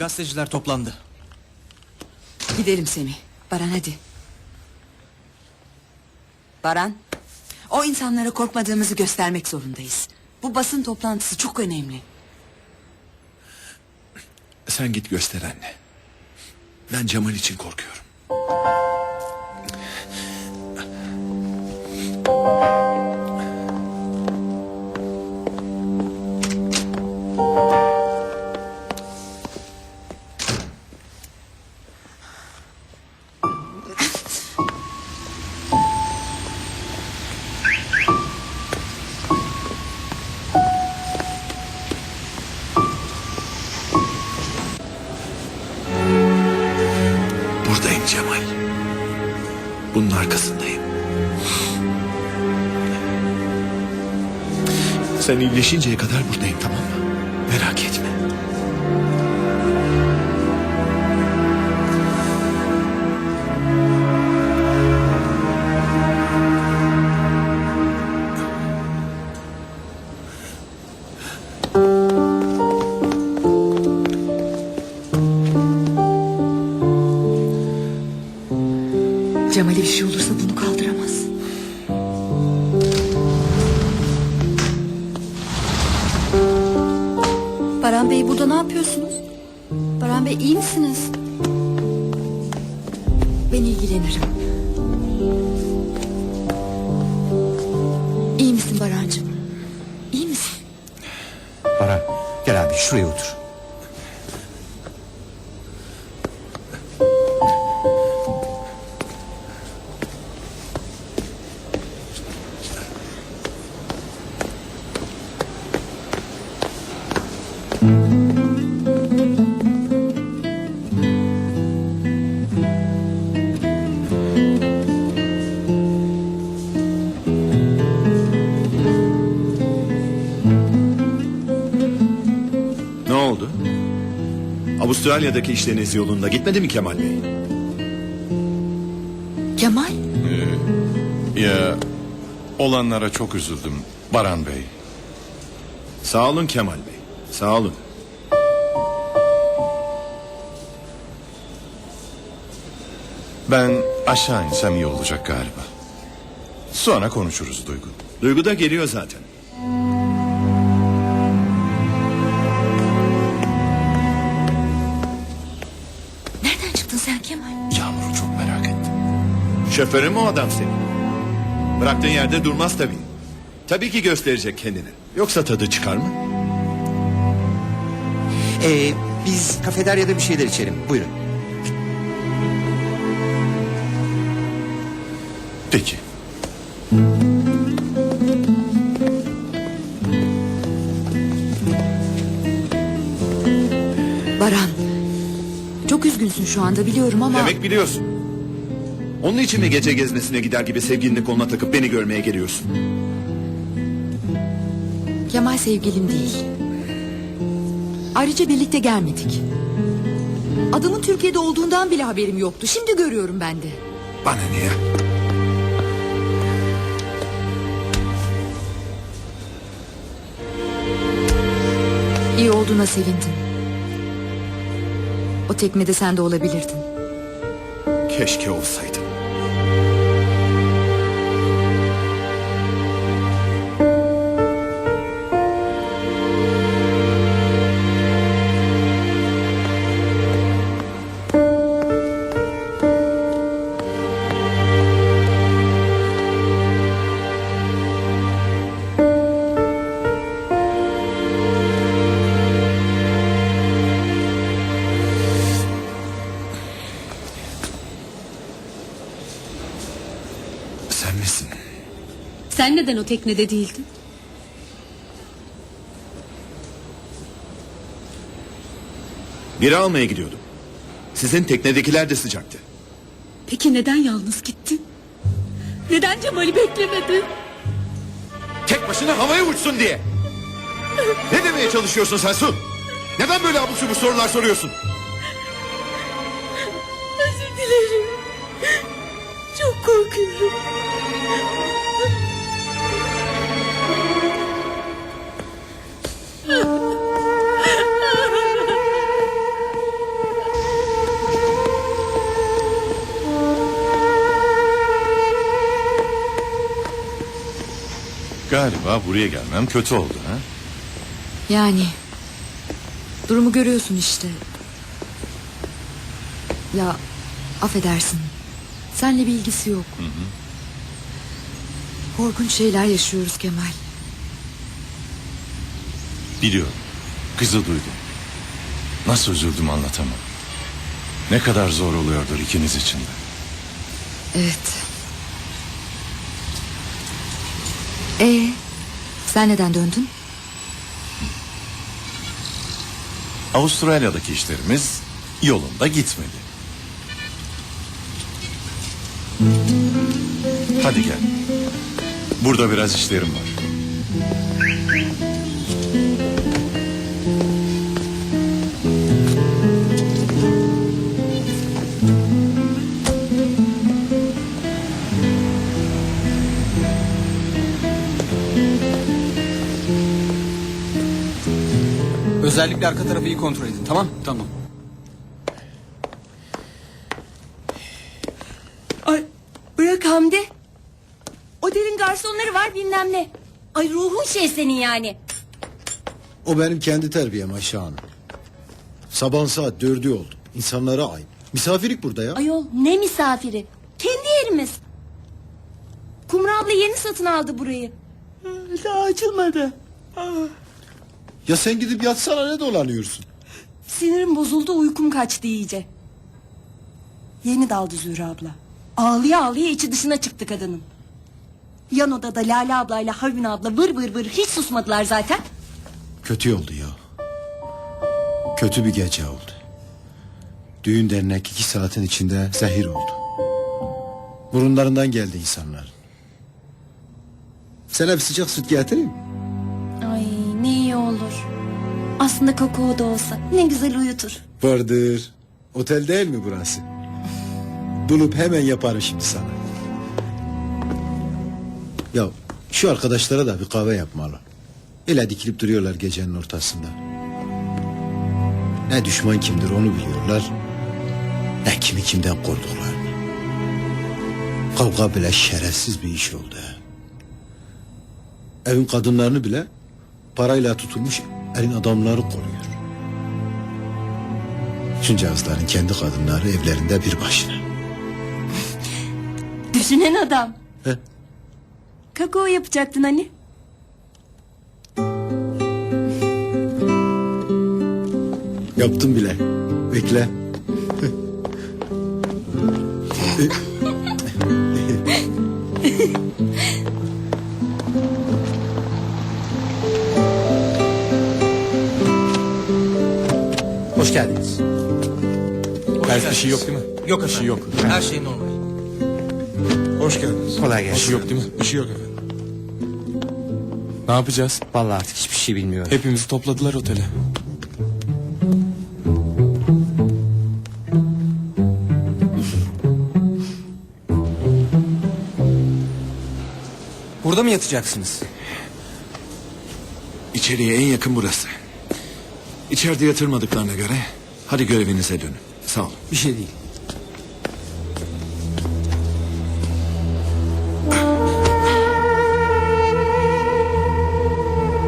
Gazeteciler toplandı. Gidelim Semih. Baran hadi. Baran. O insanlara korkmadığımızı göstermek zorundayız. Bu basın toplantısı çok önemli. Sen git göster anne. Ben Cemal için korkuyorum. Bunun arkasındayım. Sen iyileşinceye kadar buradayım tamam mı? Merak etme. Bey burada ne yapıyorsunuz? Baran Bey iyi misiniz? Ben ilgilenirim. İyi misin Barancığım? İyi misin? Baran gel abi şuraya otur. Avustralya'daki işleriniz yolunda gitmedi mi Kemal Bey? Kemal? Ya olanlara çok üzüldüm Baran Bey. Sağ olun Kemal Bey. Sağ olun. Ben aşağı insem iyi olacak galiba. Sonra konuşuruz Duygu. Duygu da geliyor zaten. Çıktın sen Kemal? Yağmur'u çok merak ettim. Şoförü mü o adam senin? Bıraktığın yerde durmaz tabii. Tabii ki gösterecek kendini. Yoksa tadı çıkar mı? Ee, biz kafeteryada bir şeyler içelim buyurun. Peki. Üzgünsün şu anda biliyorum ama... Demek biliyorsun. Onun için mi gece gezmesine gider gibi sevgilini koluna takıp beni görmeye geliyorsun? Kemal sevgilim değil. Ayrıca birlikte gelmedik. Adamın Türkiye'de olduğundan bile haberim yoktu. Şimdi görüyorum ben de. Bana ne ya? İyi olduğuna sevindim. O teknede sen de olabilirdin. Keşke olsaydı. Sen neden o teknede değildin? Biri almaya gidiyordum. Sizin teknedekiler de sıcaktı. Peki neden yalnız gittin? Neden Cemal'i beklemedin? Tek başına havaya uçsun diye. Ne demeye çalışıyorsun sen Su? Neden böyle abuk subuk sorular soruyorsun? Özür dilerim. Çok korkuyorum. Galiba buraya gelmem kötü oldu ha? Yani durumu görüyorsun işte. Ya affedersin. Senle bir ilgisi yok. Hı hı. Korkunç şeyler yaşıyoruz Kemal. Biliyorum. Kızı duydum. Nasıl üzüldüm anlatamam. Ne kadar zor oluyordur ikiniz için de. Evet. Ee, sen neden döndün? Avustralya'daki işlerimiz yolunda gitmedi. Hadi gel. Burada biraz işlerim var. Özellikle arka tarafı iyi kontrol edin tamam? Tamam. Ay bırak Hamdi. Otelin garsonları var bilmem ne. Ay ruhun şey senin yani. O benim kendi terbiyem Ayşe Hanım. Sabah saat dördü oldu. İnsanlara ayıp. Misafirlik burada ya. Ayol ne misafiri. Kendi yerimiz. Kumru abla yeni satın aldı burayı. Daha açılmadı. Ya sen gidip yatsana ne dolanıyorsun? Sinirim bozuldu uykum kaçtı iyice. Yeni daldı Zühre abla. Ağlıya ağlıya içi dışına çıktı kadının. Yan odada Lale ablayla Havin abla vır vır vır hiç susmadılar zaten. Kötü oldu ya. Kötü bir gece oldu. Düğün dernek iki saatin içinde zehir oldu. Burunlarından geldi insanlar. Sana bir sıcak süt getireyim? Ay ne iyi olur. Aslında kakao da olsa ne güzel uyutur. Vardır. Otel değil mi burası? Bulup hemen yaparım şimdi sana. Ya şu arkadaşlara da bir kahve yapmalı. Öyle dikilip duruyorlar gecenin ortasında. Ne düşman kimdir onu biliyorlar. Ne kimi kimden korktuklarını. Kavga bile şerefsiz bir iş oldu. Evin kadınlarını bile parayla tutulmuş elin adamları koruyor. Şuncağızların kendi kadınları evlerinde bir başına. Düşünen adam. He? Kakao yapacaktın hani. Yaptım bile. Bekle. Hoş geldiniz. Ters bir şey yok değil mi? Yok Bir şey yok. Her şey normal. Hoş geldiniz. Kolay Bir gelsin. şey yok değil mi? Bir şey yok efendim. Ne yapacağız? Vallahi artık hiçbir şey bilmiyorum. Hepimizi topladılar otele. Burada mı yatacaksınız? İçeriye en yakın burası. İçeride yatırmadıklarına göre hadi görevinize dönün. Sağ olun. Bir şey değil.